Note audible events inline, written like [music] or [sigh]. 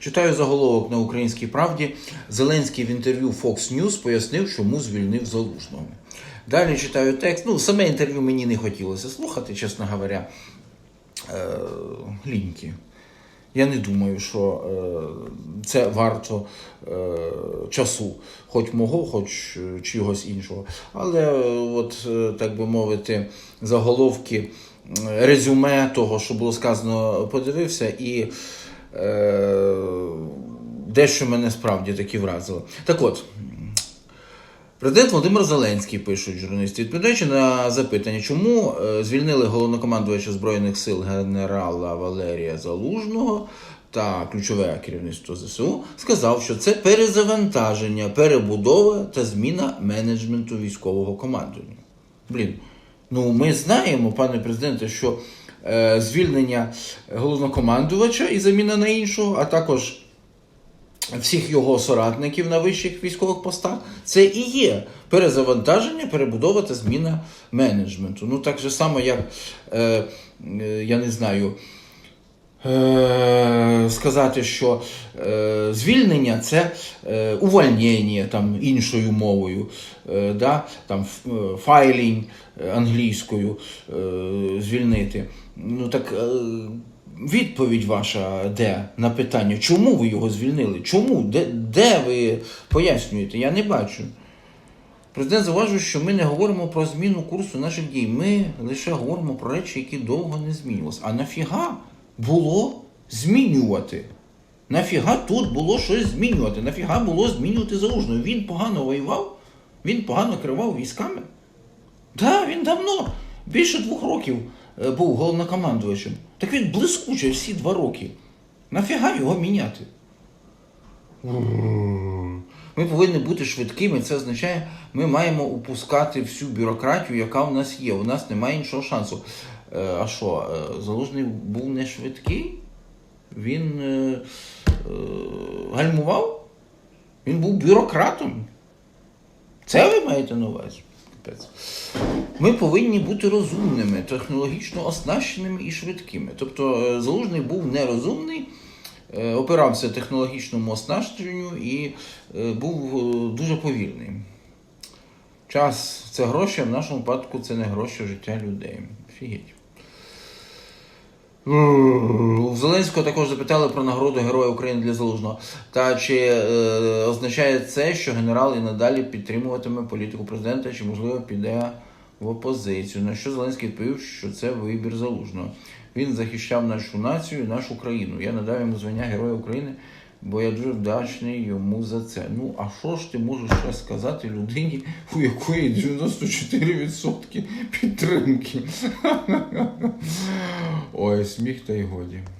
Читаю заголовок на українській правді. Зеленський в інтерв'ю Fox News пояснив, чому звільнив залужного. Далі читаю текст. Ну, саме інтерв'ю мені не хотілося слухати, чесно говоря. Е, ліньки. Я не думаю, що е, це варто е, часу, хоч мого, хоч чогось іншого. Але, от, так би мовити, заголовки, резюме того, що було сказано, подивився, і дещо мене справді таки вразило. Так от. Президент Володимир Зеленський пишуть журналісти, відповідаючи на запитання, чому е, звільнили головнокомандувача збройних сил генерала Валерія Залужного та ключове керівництво ЗСУ, сказав, що це перезавантаження, перебудова та зміна менеджменту військового командування. Блін, ну ми знаємо, пане президенте, що е, звільнення головнокомандувача і заміна на іншого, а також всіх його соратників на вищих військових постах, це і є перезавантаження, перебудова та зміна менеджменту. Ну так же само, як е, е, я не знаю. Е, сказати, що е, звільнення це е, увольнення там іншою мовою, да, там ф- файлінг е, англійською звільнити. Ну так відповідь ваша де на питання, чому ви його звільнили? Чому? Де, де ви пояснюєте? Я не бачу. Президент зауважує, що ми не говоримо про зміну курсу наших дій. Ми лише говоримо про речі, які довго не змінювалися. А нафіга було змінювати? Нафіга тут було щось змінювати? Нафіга було змінювати залужного? Він погано воював? Він погано керував військами? Так, да, він давно, більше двох років був головнокомандувачем. Так він блискуче всі два роки. Нафіга його міняти? Ми повинні бути швидкими. Це означає, ми маємо упускати всю бюрократію, яка у нас є. У нас немає іншого шансу. Е, А що, е, залужний був не швидкий? Він е, е, гальмував? Він був бюрократом. Це ви маєте на увазі? Ми повинні бути розумними, технологічно оснащеними і швидкими. Тобто е, залужний був нерозумний, е, опирався технологічному оснащенню і е, був дуже повільний. Час це гроші, а в нашому випадку це не гроші, життя людей. Офігеть. У Зеленського також запитали про нагороду Героя України для Залужного. Та чи е, означає це, що генерал і надалі підтримуватиме політику президента, чи можливо піде в опозицію? На що Зеленський відповів, що це вибір залужного. Він захищав нашу націю нашу країну. Я надав йому звання Героя України, бо я дуже вдячний йому за це. Ну, а що ж ти можеш ще сказати людині, у якої 94% підтримки? [laughs] Ой, сміх та й годі.